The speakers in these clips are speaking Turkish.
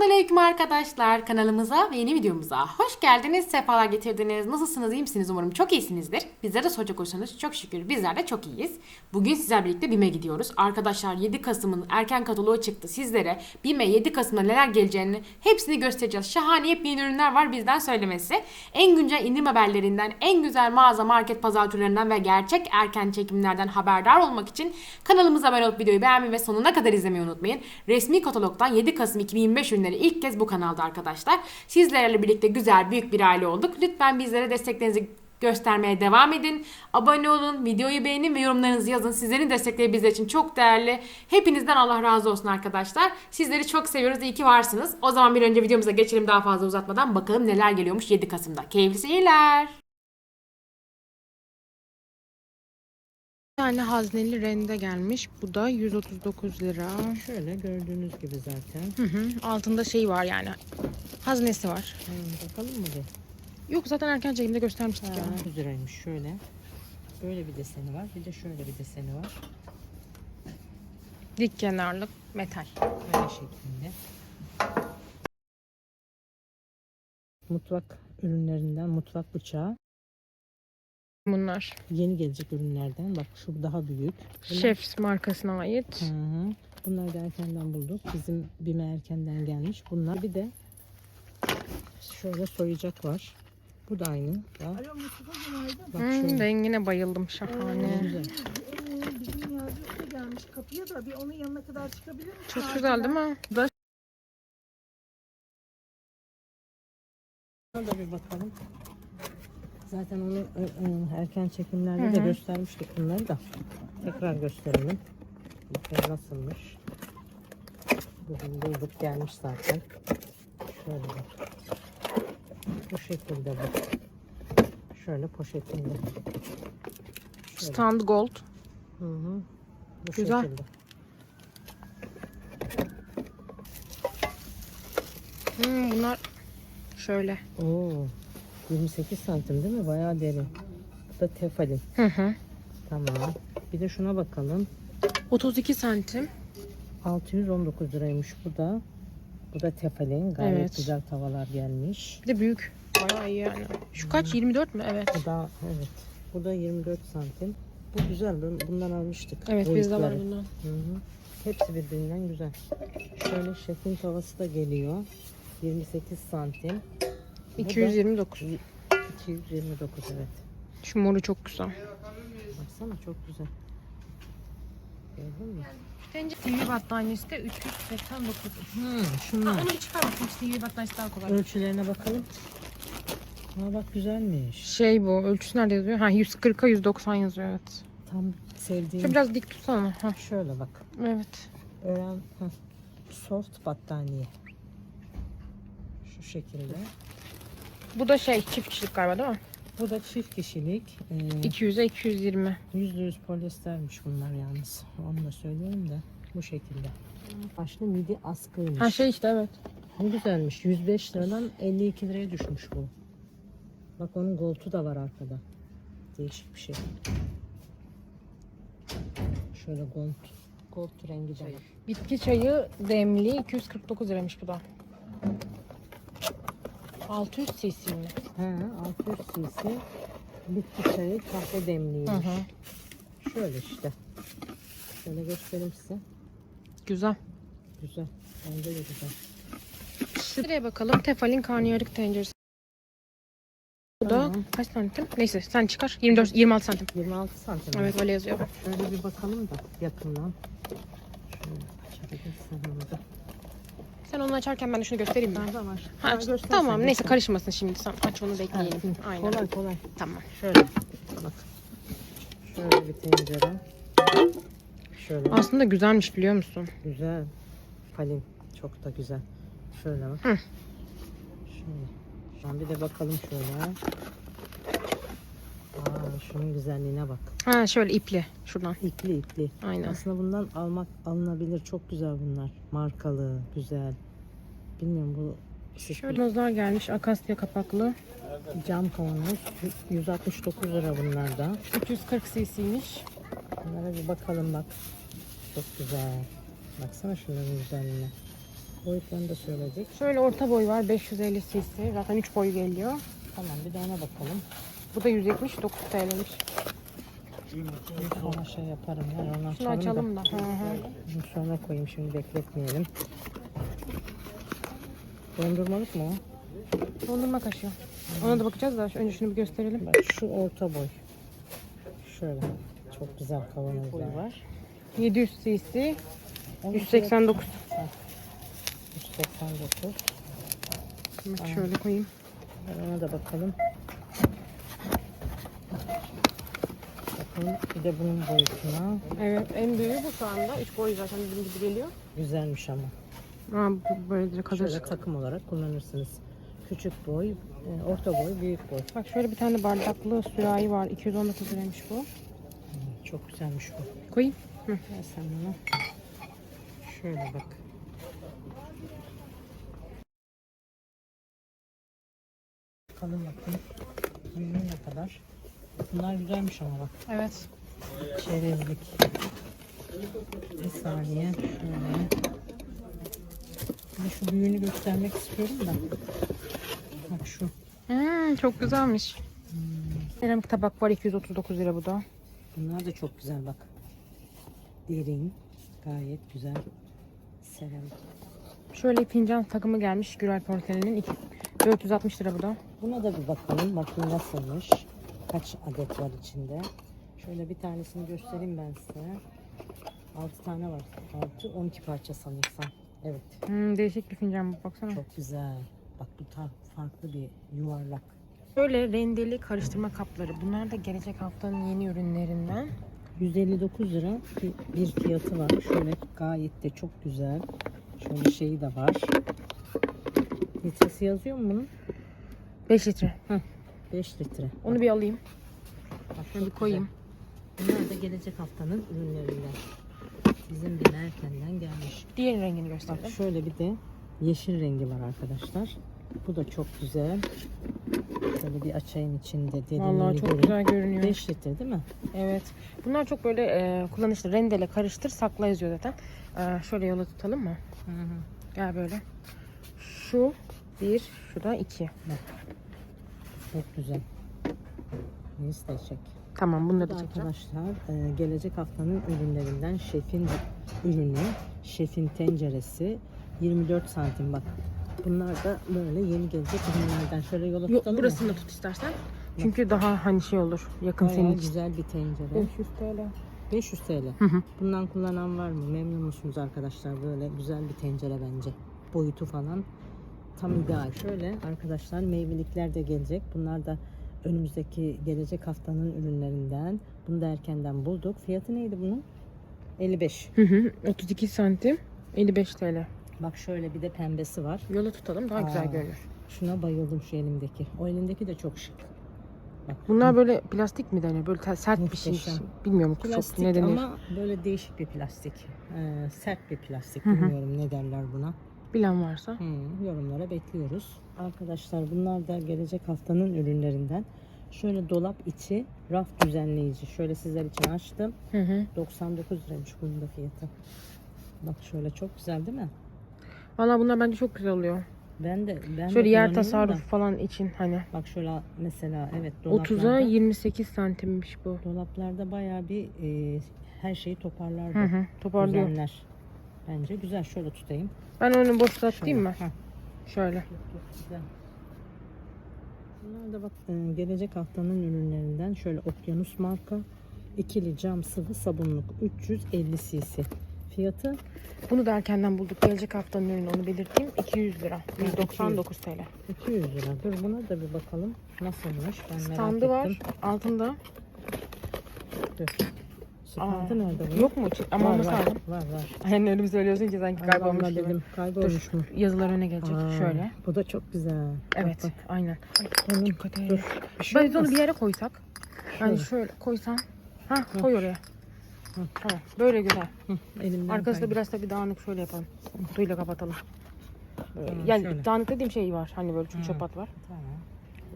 Selamünaleyküm arkadaşlar. Kanalımıza ve yeni videomuza hoş geldiniz. Sefalar getirdiniz. Nasılsınız? iyi misiniz? Umarım çok iyisinizdir. Bizlere de soracak olursanız çok şükür bizler de çok iyiyiz. Bugün sizler birlikte BİM'e gidiyoruz. Arkadaşlar 7 Kasım'ın erken kataloğu çıktı. Sizlere BİM'e 7 Kasım'da neler geleceğini hepsini göstereceğiz. Şahane yepyeni ürünler var bizden söylemesi. En güncel indirim haberlerinden, en güzel mağaza, market, pazar türlerinden ve gerçek erken çekimlerden haberdar olmak için kanalımıza abone olup videoyu beğenmeyi ve sonuna kadar izlemeyi unutmayın. Resmi katalogdan 7 Kasım 2025 ürünleri ilk kez bu kanalda arkadaşlar. Sizlerle birlikte güzel büyük bir aile olduk. Lütfen bizlere desteklerinizi göstermeye devam edin. Abone olun, videoyu beğenin ve yorumlarınızı yazın. Sizlerin destekleri bizler için çok değerli. Hepinizden Allah razı olsun arkadaşlar. Sizleri çok seviyoruz. İyi ki varsınız. O zaman bir önce videomuza geçelim daha fazla uzatmadan. Bakalım neler geliyormuş 7 Kasım'da. Keyifli seyirler. Tane hazneli rende gelmiş. Bu da 139 lira. Şöyle gördüğünüz gibi zaten. Hı hı. Altında şey var yani. Haznesi var. Hmm, bakalım mı bir? Yok zaten erken çekimde göstermiştik ya. 9 liraymış şöyle. Böyle bir deseni var. Bir de şöyle bir deseni var. Dik kenarlık metal. Böyle şeklinde. Mutfak ürünlerinden mutfak bıçağı. Bunlar. Yeni gelecek ürünlerden. Bak şu daha büyük. Bunlar- Chefs markasına ait. Hı hı. Bunları da erkenden bulduk. Bizim bime erkenden gelmiş. Bunlar bir de şöyle soyacak var. Bu da aynı. Bak, Bak Hmm, şöyle. rengine bayıldım. Ne Şahane. Ee, bizim yardımcı gelmiş kapıya da bir onun yanına kadar çıkabilir misin? Çok güzel değil mi? Bu da Ona da bir bakalım. Zaten onu e, e, erken çekimlerde Hı de göstermiştik bunları da. Tekrar gösterelim. Bakın nasılmış. Bugün bulduk gelmiş zaten. Şöyle bak. Bu şekilde bak. Şöyle poşetinde. Şöyle. stand gold. Hı hı. Bu Güzel. şekilde. Hmm, bunlar şöyle. Oo. 28 santim değil mi? Bayağı derin. Bu da tefalin. Hı hı. Tamam. Bir de şuna bakalım. 32 santim. 619 liraymış bu da. Bu da tefalin. Gayet Evet. güzel tavalar gelmiş. Bir de büyük. Bayağı iyi yani. Şu kaç? 24 mü? Evet. Bu da evet. Bu da 24 santim. Bu güzel. Bun- Bundan almıştık. Evet bizde var boyutları. bundan. Hı hı. Hepsi birbirinden güzel. Şöyle şefin tavası da geliyor. 28 santim. Bu da 229. 229 evet. Şu moru çok güzel. Baksana çok güzel. Gördün mü? TV battaniyesi de 389. Hmm, Ha, şunlar. onu bir çıkar bakayım. TV battaniyesi daha kolay. Ölçülerine bakalım. Ha bak güzelmiş. Şey bu ölçüsü nerede yazıyor? Ha 140'a 190 yazıyor evet. Tam sevdiğim. Şu biraz dik tutsana. Ha, Şöyle bak. evet. Öğren heh, soft battaniye. Şu şekilde. Bu da şey çift kişilik galiba değil mi? Bu da çift kişilik. Ee, 200'e 220. %100 polyestermiş bunlar yalnız. Onu da söyleyeyim de. Bu şekilde. Başlı midi askıymış. Ha şey işte evet. Ne güzelmiş. 105 liradan 52 liraya düşmüş bu. Bak onun goltu da var arkada. Değişik bir şey. Şöyle gold. Gold rengi de var. Bitki çayı demli 249 liraymış bu da. 600 cc mi? He, 600 cc bitki çayı kahve demliymiş. Hı hı. Şöyle işte. Şöyle göstereyim size. Güzel. Güzel. Bence de güzel. Şuraya bakalım. Tefalin karnıyarık tenceresi. Bu da Tamam. kaç santim? Neyse sen çıkar. 24 26 santim. 26 santim. Evet öyle yazıyor. Şöyle bir bakalım da yakından. Şöyle açabilirsin onu da. Sen onu açarken ben de şunu göstereyim mi? Nerede var? Ha, göstersen, tamam neyse göster. karışmasın şimdi. Sen aç onu bekleyelim. hı, Aynen. Kolay kolay. Tamam. Şöyle. Bak. Şöyle bir tencere. Şöyle. Aslında güzelmiş biliyor musun? Güzel. Palin. Çok da güzel. Şöyle bak. Hı. Şöyle. Şu bir de bakalım şöyle. Aa, şunun güzelliğine bak. Ha şöyle ipli şuradan. İpli ipli. Aynen. Aslında bundan almak alınabilir. Çok güzel bunlar. Markalı, güzel. Bilmiyorum bu Şöyle nozlar gelmiş akasya kapaklı. cam kavanoz 169 lira bunlar da. 340 cc'ymiş. Bunlara bir bakalım bak. Çok güzel. Baksana şunların güzelliğine. Boyutlarını da söyledik. Şöyle orta boy var 550 cc. Zaten 3 boy geliyor. Tamam bir de ona bakalım. Bu da 179 TL'miş. Sonra şey yaparım yani onu Şunu açalım, açalım da. da. Hı hı. Bunu sonra koyayım şimdi bekletmeyelim. Dondurmalık mı o? Dondurma kaşığı. Ona da bakacağız da önce şunu bir gösterelim. Bak şu orta boy. Şöyle. Çok güzel kavanozlar var. 700 cc. Onun 189. fiyatı 189. Bak şöyle koyayım. Ben Ona da bakalım. Bakalım bir de bunun boyutuna. Evet en büyüğü bu şu anda. 3 boy zaten bizim gibi geliyor. Güzelmiş ama. Aa, bu böyle direkt hazır. Şöyle takım olarak kullanırsınız. Küçük boy, e, orta boy, büyük boy. Bak şöyle bir tane bardaklı sürahi var. 219 liraymış bu. Çok güzelmiş bu. Koyayım. Hı. Ver sen bana. Şöyle bak. Bakalım bakayım. Bunun ne kadar? Bunlar güzelmiş ama bak. Evet. Çerezlik. Bir saniye. Şöyle. Bir şu büyüğünü göstermek istiyorum da. Bak şu. Hmm, çok güzelmiş. Seramik tabak var 239 lira bu da. Bunlar da çok güzel bak. Derin. Gayet güzel. Seramik. Şöyle fincan takımı gelmiş Güray Portelin'in. iki- 460 lira bu da. Buna da bir bakalım. Bakayım nasılmış. Kaç adet var içinde. Şöyle bir tanesini göstereyim ben size. 6 tane var. 6, 12 parça sanırsam. Evet. Hmm, değişik bir fincan bu baksana. Çok güzel. Bak bu tar farklı bir yuvarlak. Böyle rendeli karıştırma kapları. Bunlar da gelecek haftanın yeni ürünlerinden. 159 lira bir- fiyatı var. Şöyle gayet de çok güzel. Şöyle şeyi de var. Litresi yazıyor mu bunun? 5 litre. 5 litre. Onu bir alayım. Bak, Şunu bir koyayım. güzel. Bunlar da gelecek haftanın ürünlerinden. Bizim bir erkenden gelmiş. Diğer rengini Bak gösterdim. şöyle bir de yeşil rengi var arkadaşlar. Bu da çok güzel. Şöyle bir açayım içinde derinliğini Vallahi çok görün. güzel görünüyor. 5 litre değil mi? Evet. Bunlar çok böyle e, kullanışlı. Rendele karıştır sakla yazıyor zaten. E, şöyle yola tutalım mı? Hı hı. Gel böyle. Şu bir, şu da iki. Çok güzel. Neyse de çek. Tamam Bu bunları da çekeceğim. arkadaşlar e, gelecek haftanın ürünlerinden şefin ürünü, şefin tenceresi 24 santim bak. Bunlar da böyle yeni gelecek ürünlerden. Şöyle yola Yok tutalım burasını mı? da tut istersen. Çünkü daha hani şey olur. Yakın Bayağı senin için. güzel bir tencere. 500 TL. 500 TL. Hı hı. Bundan kullanan var mı? Memnun musunuz arkadaşlar? Böyle güzel bir tencere bence. Boyutu falan tam ideal. Şöyle arkadaşlar meyvelikler de gelecek. Bunlar da önümüzdeki gelecek haftanın ürünlerinden. Bunu da erkenden bulduk. Fiyatı neydi bunun? 55. Hı hı. 32 santim. 55 TL. Bak şöyle bir de pembesi var. Yola tutalım daha Aa. güzel görünür. Şuna bayıldım şu elimdeki. O elimdeki de çok şık. Bak. Bunlar böyle plastik mi deniyor? Böyle sert bir şey. Bilmiyorum plastik çok ne denir. ama böyle değişik bir plastik. Ee, sert bir plastik. Hı hı. Bilmiyorum ne derler buna. Bilen varsa. Hmm, yorumlara bekliyoruz. Arkadaşlar bunlar da gelecek haftanın ürünlerinden. Şöyle dolap içi raf düzenleyici. Şöyle sizler için açtım. Hı hı. 99 liraymış bunun da fiyatı. Bak şöyle çok güzel değil mi? Valla bunlar bence çok güzel oluyor. Ben de ben de Şöyle yer kullanıyorum tasarrufu da. falan için hani. Bak şöyle mesela evet 30'a dolaplarda 28 santimmiş bu. dolaplarda bayağı bir e, her şeyi toparlar. Hı hı. Toparlıyor. Düzenler. Bence güzel. Şöyle tutayım. Ben onu boşluğa tutayım mı? Heh. Şöyle. Güzel. Bunlar da bak e, gelecek haftanın ürünlerinden şöyle Okyanus marka ikili cam sıvı sabunluk 350 cc. Fiyatı Bunu da erkenden bulduk. Gelecek haftanın ürünü onu belirteyim. 200 lira. 199 TL. 200 lira. Dur buna da bir bakalım. Nasılmış? Ben merak Standı ettim. var. Altında. Dur. Aa, nerede bunun? Yok mu? Ama var, olması var, lazım. var var. Bir söylüyorsun ki sanki Ay, kaybolmuş vallahi gibi. dedim. Kaybolmuş mu? Yazılar öne gelecek. Aa, Şöyle. Bu da çok güzel. Bak, Evet. bak. Aynen. Onun- Dikkat et. Dur. Bir şey Biz onu olmaz. bir yere koysak. Yani Şöyle. şöyle koysan. Ha koy oraya. Tamam. Böyle güzel. Hı, elimden Arkası da kaydı. biraz da bir dağınık şöyle yapalım. Kutuyla kapatalım. Böyle. Tamam, yani şöyle. dağınık dediğim şey var. Hani böyle çünkü Hı. çöpat var. Tamam.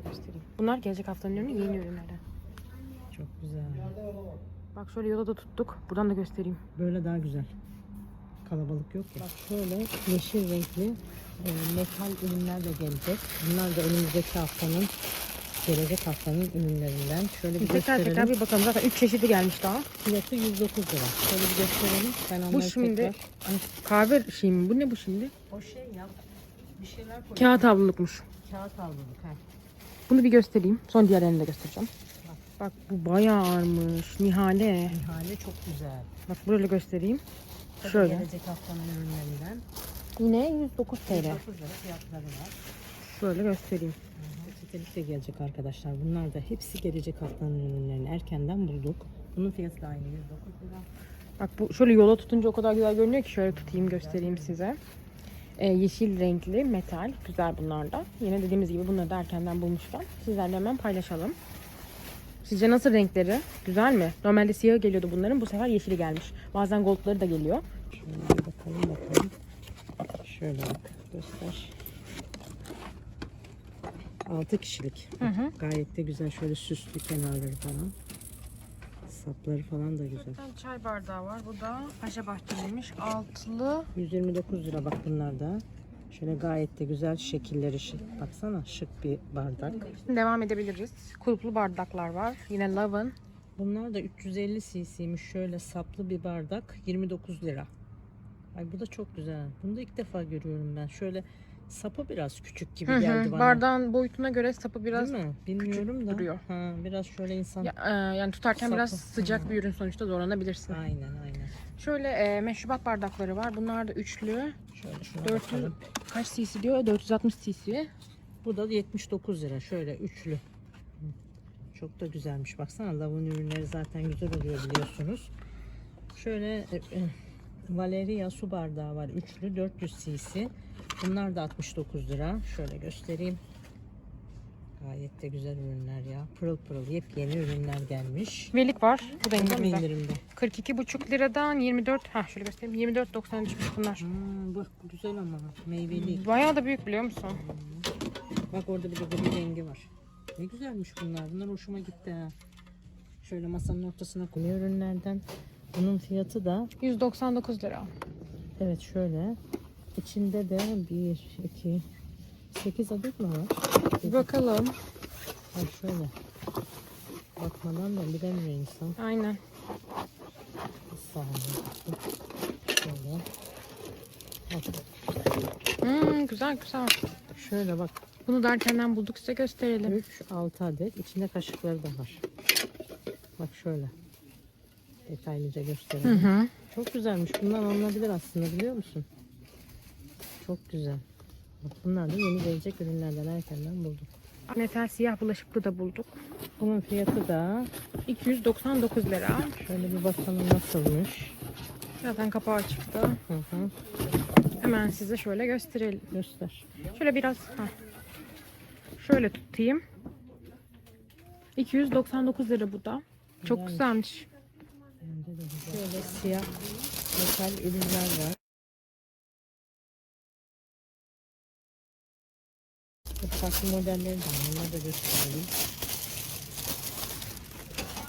Göstereyim. Bunlar gelecek haftanın ürünü yeni ürünlerden. Çok güzel. Bak şöyle yola da tuttuk. Buradan da göstereyim. Böyle daha güzel. Kalabalık yok ya. Bak şöyle yeşil renkli e, metal ürünler de gelecek. Bunlar da önümüzdeki haftanın gelecek haftanın ürünlerinden. Şöyle bir Tekrar tekrar gösterelim. bir bakalım. Zaten 3 çeşidi gelmiş daha. Fiyatı 109 lira. Şöyle bir gösterelim. Ben Bu şimdi tekrar... Ay, kahve şey mi? Bu ne bu şimdi? O şey ya. Bir şeyler koy. Kağıt havlulukmuş. Kağıt havluluk. Ha. Bunu bir göstereyim. Sonra diğerlerini de göstereceğim. Bak bu bayağı ağırmış. Nihale. Nihale çok güzel. Bak böyle göstereyim. Tabii Şöyle. Gelecek haftanın ürünlerinden. Yine 109 TL. 109 lira fiyatları var. Şöyle göstereyim. De gelecek arkadaşlar. Bunlar da hepsi gelecek haftanın ürünlerini erkenden bulduk. Bunun fiyatı da aynı 109 lira. Bak bu şöyle yola tutunca o kadar güzel görünüyor ki şöyle tutayım göstereyim size. Ee, yeşil renkli metal. Güzel bunlar da. Yine dediğimiz gibi bunları da erkenden bulmuşlar. Sizlerle hemen paylaşalım. Sizce nasıl renkleri? Güzel mi? Normalde siyahı geliyordu bunların. Bu sefer yeşili gelmiş. Bazen goldları da geliyor. Bir bakalım bakalım. Şöyle bak göster. 6 kişilik. Hı hı. Gayet de güzel şöyle süslü kenarları falan. Sapları falan da güzel. çay bardağı var. Bu da Paşa Bahçeli'ymiş. Altılı. 129 lira bak bunlar da. Şöyle gayet de güzel şekilleri şık. Baksana şık bir bardak. Devam edebiliriz. Kulplu bardaklar var. Yine Love'ın. Bunlar da 350 cc'miş. Şöyle saplı bir bardak 29 lira. Ay bu da çok güzel. Bunu da ilk defa görüyorum ben. Şöyle sapı biraz küçük gibi Hı geldi hı. bana. Bardağın boyutuna göre sapı biraz Değil mi? Bilmiyorum da. duruyor. Ha, biraz şöyle insan. Ya, e, yani tutarken biraz Sapı. sıcak bir ürün sonuçta zorlanabilirsin. Aynen aynen. Şöyle e, meşrubat bardakları var. Bunlar da üçlü. Şöyle şuna 400 bakalım. kaç cc diyor? 460 cc. Bu da 79 lira. Şöyle üçlü. Çok da güzelmiş. Baksana lavun ürünleri zaten güzel oluyor biliyorsunuz. Şöyle e, e, Valeria su bardağı var. Üçlü 400 cc. Bunlar da 69 lira. Şöyle göstereyim. Gayet de güzel ürünler ya. Pırıl pırıl yepyeni ürünler gelmiş. Velik var. Bu da Bu da indirimde. indirimde? 42,5 liradan 24 ha şöyle göstereyim. 24.93 bunlar. Hmm, bak bu güzel ama meyveli. Bayağı da büyük biliyor musun? Bak orada bir de gri rengi var. Ne güzelmiş bunlar. Bunlar hoşuma gitti ha. Şöyle masanın ortasına koyuyor ürünlerden. Bunun fiyatı da 199 lira. evet şöyle. İçinde de 1, 2, 8 adet mi var? Bir bakalım. Bak şöyle. Bakmadan da bilemiyor insan. Aynen. Bir saniye. Şöyle. Bak, Hmm, güzel güzel. şöyle bak. Bunu da erkenden bulduk size gösterelim. 3, 6 adet. İçinde kaşıkları da var. Bak şöyle. Detaylıca Hı gösterelim. hı. Çok güzelmiş. Bunlar alınabilir aslında biliyor musun? Çok güzel. Bunlar da yeni gelecek ürünlerden erkenden bulduk. Metal siyah bulaşıklı da bulduk. Bunun fiyatı da 299 lira. şöyle bir bakalım nasılmış. Zaten kapağı çıktı. Hı hı. Hemen size şöyle gösterelim. Göster. Şöyle biraz ha. Şöyle tutayım. 299 lira bu da. Çok Güzelmiş. Şöyle siyah metal ürünler var. Farklı modelleri de var. Onları da gösterelim.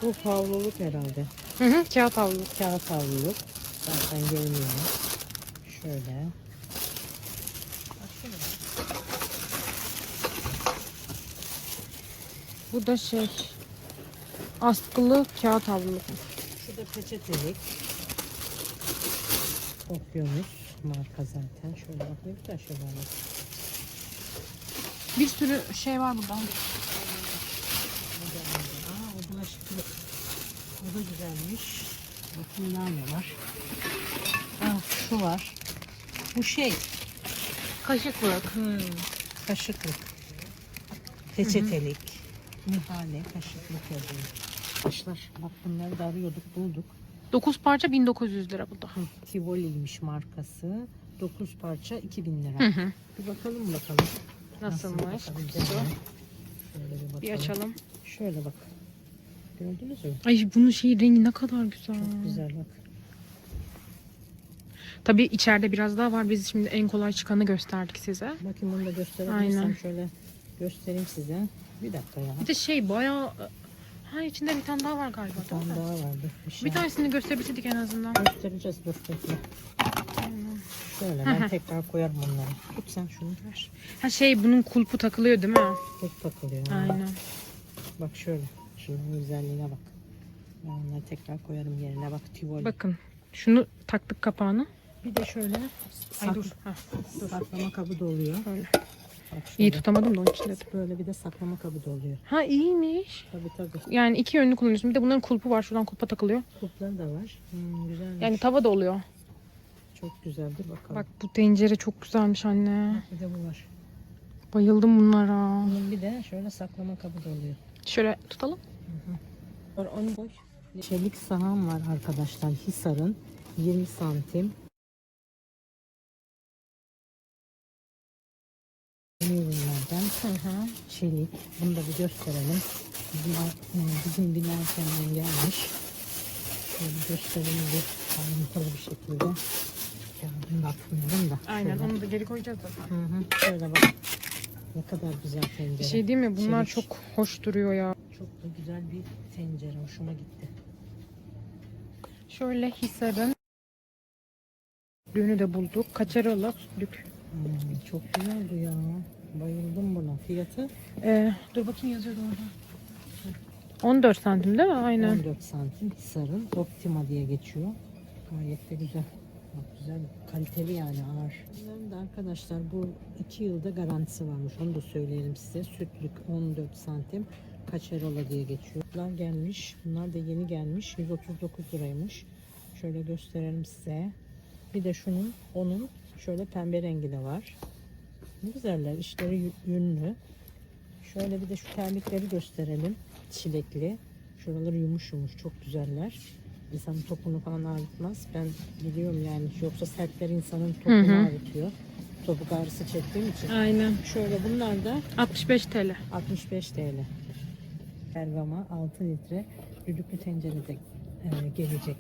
Bu havluluk herhalde. Hı hı, kağıt havlu. Kağıt havluluk. Zaten görünüyor. Şöyle. Bu da şey askılı kağıt havlu. Şu da peçetelik. Okyanus marka zaten. Şöyle bak ne güzel şeyler var. Bir sürü şey var burada. Aa o bulaşıklık. O da güzelmiş. Bakın ne var. Ah şu var. Bu şey. Kaşıklık. Hmm, kaşıklık. Peçetelik. Nihale kaşıklık yazıyor. Arkadaşlar bak bunları da arıyorduk bulduk. 9 parça 1900 lira bu da. Tivoli'ymiş markası. 9 parça 2000 lira. Hı hı. Bir bakalım bakalım. Nasılmış Nasıl kutusu? bir. Bir açalım. Şöyle bak. Gördünüz mü? Ay bunun şey rengi ne kadar güzel. Çok güzel bak. Tabii içeride biraz daha var. Biz şimdi en kolay çıkanı gösterdik size. Bakın bunu da gösterebilirsem Aynen. şöyle göstereyim size. Bir dakika ya. Bir de şey bayağı... Ha içinde bir tane daha var galiba. Bir tane daha vardı. Bir, şey Bir tanesini gösterebilseydik en azından. göstereceğiz dur bekle. Şöyle ben tekrar koyarım onları. Tut sen şunu. Ha şey bunun kulpu takılıyor değil mi? Tek takılıyor. Aynen. Bak şöyle. Şunun güzelliğine bak. Ben onları tekrar koyarım yerine. Bak tivoli. Bakın şunu taktık kapağını. Bir de şöyle. Ay Sak- dur. Heh, dur. Saklama kabı da oluyor. Şöyle. İyi tutamadım da onun için dedim. Böyle bir de saklama kabı da oluyor. Ha iyiymiş. Tabii tabii. Yani iki yönlü kullanıyorsun. Bir de bunların kulpu var. Şuradan kulpa takılıyor. Kupları da var. Hmm, güzelmiş. Yani tava da oluyor. Çok güzeldir bakalım. Bak bu tencere çok güzelmiş anne. bir de bu var. Bayıldım bunlara. Bunun bir de şöyle saklama kabı da oluyor. Şöyle tutalım. Onu koy. Çelik sahan var arkadaşlar. Hisar'ın 20 santim. Yeni ürünlerden Hı hı. çelik. Bunu da bir gösterelim. Bizim, bizim bina gelmiş. Şöyle gösterelim bir ayrıntılı bir şekilde. Da atmayalım da. Aynen Şöyle. onu da geri koyacağız zaten. Hı hı. Şöyle bak. Ne kadar güzel tencere. Bir şey değil mi? Bunlar Çelik. çok hoş duruyor ya. Çok da güzel bir tencere. Hoşuma gitti. Şöyle Hisar'ın düğünü de bulduk. Kaçarala sütlük. Hmm, çok güzel bu ya. Bayıldım buna. Fiyatı Ee, dur bakayım yazıyordu orada. 14 santim değil mi? Aynen. 14 santim. Hisar'ın Optima diye geçiyor. Gayet de güzel. Bak güzel. Kaliteli yani ağır. Bunların da arkadaşlar bu 2 yılda garantisi varmış. Onu da söyleyelim size. Sütlük 14 santim. Kaçerola diye geçiyor. Bunlar gelmiş. Bunlar da yeni gelmiş. 139 liraymış. Şöyle gösterelim size. Bir de şunun, onun şöyle pembe rengi de var. Ne güzeller. İşleri yü- yünlü. Şöyle bir de şu terlikleri gösterelim. Çilekli. Şuraları yumuş yumuş. Çok güzeller. İnsanın topunu falan ağrıtmaz. Ben biliyorum yani. Yoksa sertler insanın topunu Hı hı. ağrıtıyor. Topuk ağrısı çektiğim için. Aynen. Şöyle bunlar da 65 TL. 65 TL. Bergama 6 litre düdüklü tencerede e, gelecek.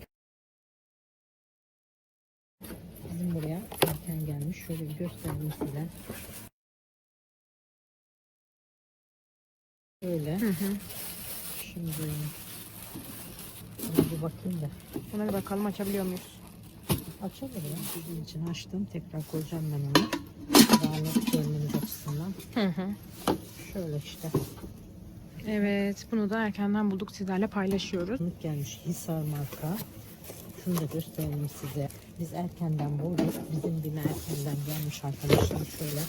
Bizim buraya erken gelmiş. Şöyle bir göstereyim size. Şöyle. Hı hı. Şimdi bir bakayım da. Buna bir bakalım açabiliyor muyuz? Ya. Sizin için açtım. Tekrar koyacağım ben onu. Daha net görmeniz açısından. Hı hı. Şöyle işte. Evet bunu da erkenden bulduk sizlerle paylaşıyoruz. Gelmiş Hisar marka. Şunu da gösterelim size. Biz erkenden bulduk. Bizim bina erkenden gelmiş arkadaşlar. Şöyle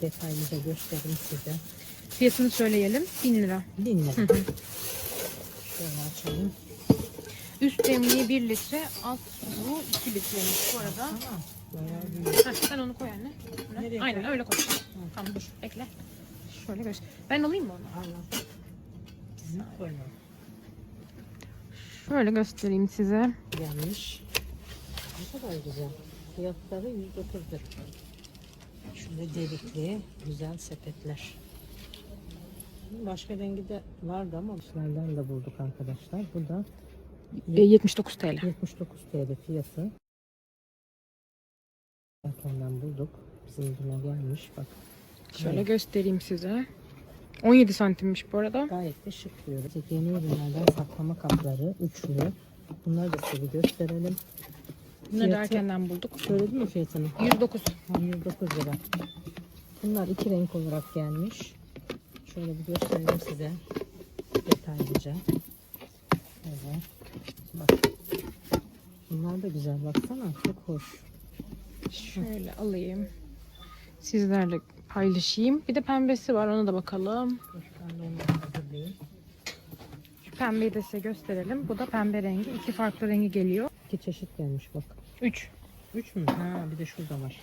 detaylıca göstereyim size. Fiyatını söyleyelim. 1000 lira. 1000 lira. Şöyle açalım. Üst demliği 1 litre, alt bu 2 litreymiş bu arada. Tamam. Heh, sen onu koy anne. Nereye Aynen koyayım? öyle koy. Tamam dur bekle. Şöyle göster. Ben alayım mı onu? Allah. Bizim koyma. Şöyle göstereyim size. Gelmiş. Ne kadar güzel. Fiyatları 109 lira. Şöyle delikli güzel sepetler. Başka rengi de vardı ama içlerden de bulduk arkadaşlar. Bu da E, 79 TL. 79 TL fiyatı. Erkenden bulduk. Bizim gelmiş. Bak Şöyle Evet. göstereyim size. 17 santimmiş bu arada. gayet de şık diyor. İşte Yeni ürünlerden saklama kapları üçlü. Bunları da size gösterelim. Bunları da Fiyatı- erkenden bulduk. Söyledin mi fiyatını? 109. Ha, 109 lira. Bunlar iki renk olarak gelmiş. Şöyle bir göstereyim size detaylıca. Evet. Bak. Bunlar da güzel baksana. Çok hoş. Şöyle alayım. Sizlerle paylaşayım. Bir de pembesi var ona da bakalım. Ben de onları hazırlayayım. Şu pembeyi de size gösterelim. Bu da pembe rengi. İki farklı rengi geliyor. İki çeşit gelmiş bak. 3. Üç mü? Ha bir de şurada var.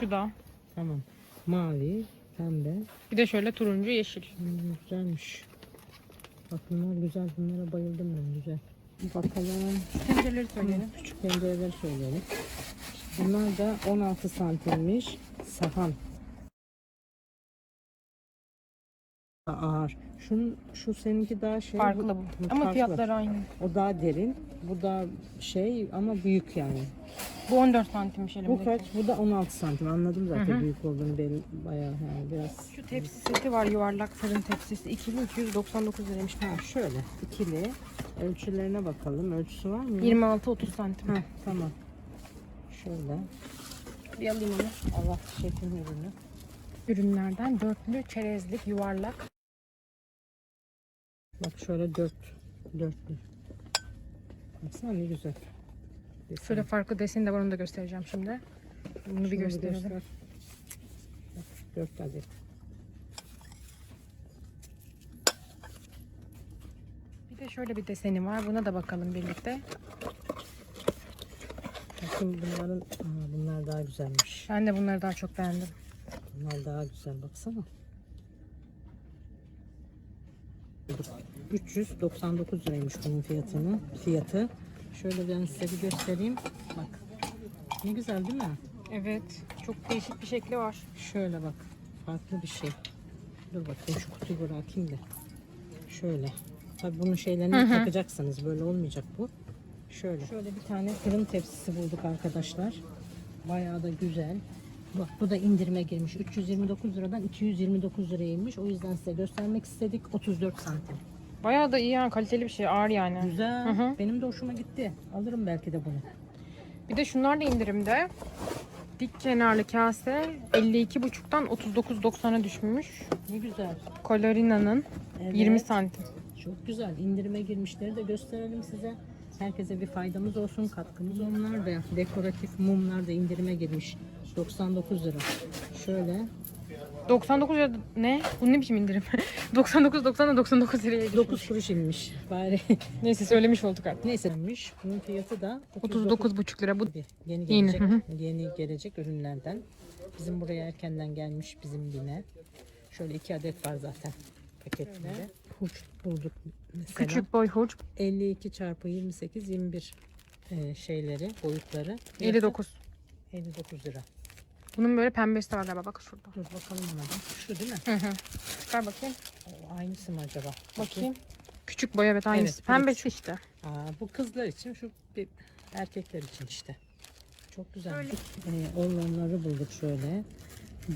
Şu da. Tamam. Mavi, pembe. Bir de şöyle turuncu yeşil. Hmm, güzelmiş. Bak bunlar güzel. Bunlara bayıldım ben. Güzel. Bakalım. Tencereleri söyleyelim. Küçük pencereleri söyleyelim. Bunlar da 16 santimmiş. Sahan. Ağır. Şunun, şu seninki daha şey. Farklı bu. Ama farklı. fiyatları aynı. O daha derin. Bu da şey ama büyük yani. Bu 14 santimmiş Bu elimdeki. kaç? Bu da 16 santim. Anladım zaten Hı hı. büyük olduğunu belli, bayağı yani biraz. Şu tepsi seti var yuvarlak fırın tepsisi. İkili 299 liraymış. Ha şöyle ikili ölçülerine bakalım. Ölçüsü var mı? 26-30 santim. Ha tamam. Şöyle. Bir alayım onu. Allah şefin ürünü. Ürünlerden dörtlü, çerezlik, yuvarlak. Bak şöyle dört. Dörtlü. Baksana ne güzel. Desen. Şöyle farklı deseni de var onu da göstereceğim şimdi. Bunu bir Şunu gösterelim. göster. Bak, dört adet. Bir de şöyle bir deseni var. Buna da bakalım birlikte. Bakın bunların, aa, bunlar daha güzelmiş. Ben de bunları daha çok beğendim. Bunlar daha güzel baksana. 399 liraymış bunun fiyatını. Fiyatı. Şöyle ben size bir göstereyim. Bak. Ne güzel değil mi? Evet. Çok değişik bir şekli var. Şöyle bak. Farklı bir şey. Dur bakayım şu kutuyu bırakayım da. Şöyle. Tabii bunun şeylerini takacaksınız. Böyle olmayacak bu. Şöyle. Şöyle bir tane fırın tepsisi bulduk arkadaşlar. Bayağı da güzel. Bak bu da indirime girmiş. 329 liradan 229 liraymış. O yüzden size göstermek istedik. 34 santim. Bayağı da iyi yani kaliteli bir şey. Ağır yani. Güzel. Hı hı. Benim de hoşuma gitti. Alırım belki de bunu. Bir de şunlar da indirimde. Dik kenarlı kase 52,5'tan 39,90'a düşmüş. Ne güzel. Colorina'nın Evet. 20 santim. Çok güzel. İndirime girmişleri de gösterelim size. Herkese bir faydamız olsun, katkımız onlar da. Dekoratif mumlar da indirime girmiş. 99 lira. Şöyle 99 lira ne? Bu ne biçim indirim? 99 90'a 99 liraya düşmüş. 9 kuruş inmiş. Bari Neyse söylemiş olduk artık. neyse inmiş. Bunun fiyatı da 39 39,5 lira bu. Yeni gelecek, hı yeni gelecek ürünlerden. Bizim buraya erkenden gelmiş bizim bine. Şöyle iki adet var zaten paketinde. Huç bulduk mesela. Küçük boy hurç 52 çarpı 28 21 e, şeyleri boyutları. Fiyatı 59. 59 lira. Bunun böyle pembesi de var galiba bak şurada. Dur bakalım ona da. Şu değil mi? Hı hı. Ver bakayım. O, aynısı mı acaba? Bakayım. Küçük boy evet aynısı. Evet, de Pembesi işte. Aa, bu kızlar için şu bir erkekler için işte. Çok güzel. Böyle. Ee, orlanları bulduk şöyle.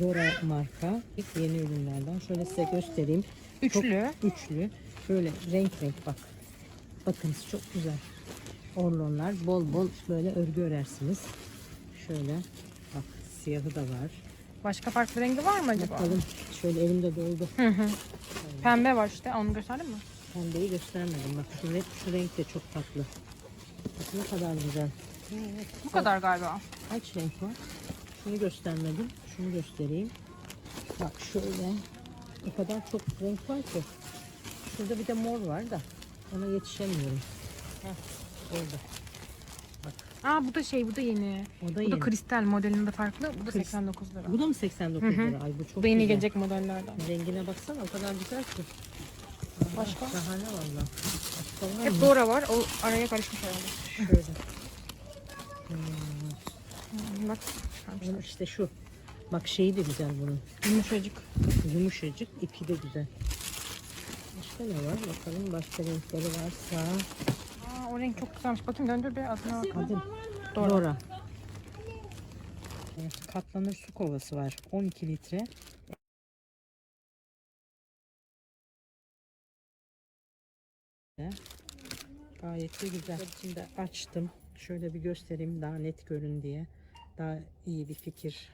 Dora marka. Yeni ürünlerden. Şöyle size göstereyim. Üçlü. Çok üçlü. Böyle renk renk bak. Bakın çok güzel. Orlonlar. Bol bol böyle örgü örersiniz. Şöyle. Siyahı da var. Başka farklı rengi var mı acaba? Bakalım. Şöyle elimde doldu. Hı hı. Pembe var işte. Onu gösterdin mi? Pembeyi göstermedim. Bak şu renk, şu renk de çok tatlı. Bak ne kadar güzel. Evet. Bu kadar galiba. Kaç renk var? Şunu göstermedim. Şunu göstereyim. Bak şöyle. O kadar çok renk var ki. Şurada bir de mor var da. Ona yetişemiyorum. Heh, orada. Aa bu da şey bu da yeni. O da Bu yeni. da kristal modelinde farklı. Bu da Kris- 89 lira. Bu da mı 89 Hı hı. lira? Ay bu çok Bu da yeni güzel. gelecek modellerden. Rengine baksana o kadar güzel ki. Başka? Şahane valla. Başka var Hep mı? Dora var. O araya karışmış herhalde. Şöyle. Hmm, Bak. Bunun işte şu. Bak şeyi de güzel bunun. Yumuşacık. Yumuşacık, ipi de güzel. Başka ne var? Bakalım başka renkleri varsa. Aa, o renk çok güzelmiş. Bakayım döndür bir adına bakalım. Dora. Dora. Katlanır su kovası var. 12 litre. Gayet de güzel. İçinde açtım. Şöyle bir göstereyim daha net görün diye. Daha iyi bir fikir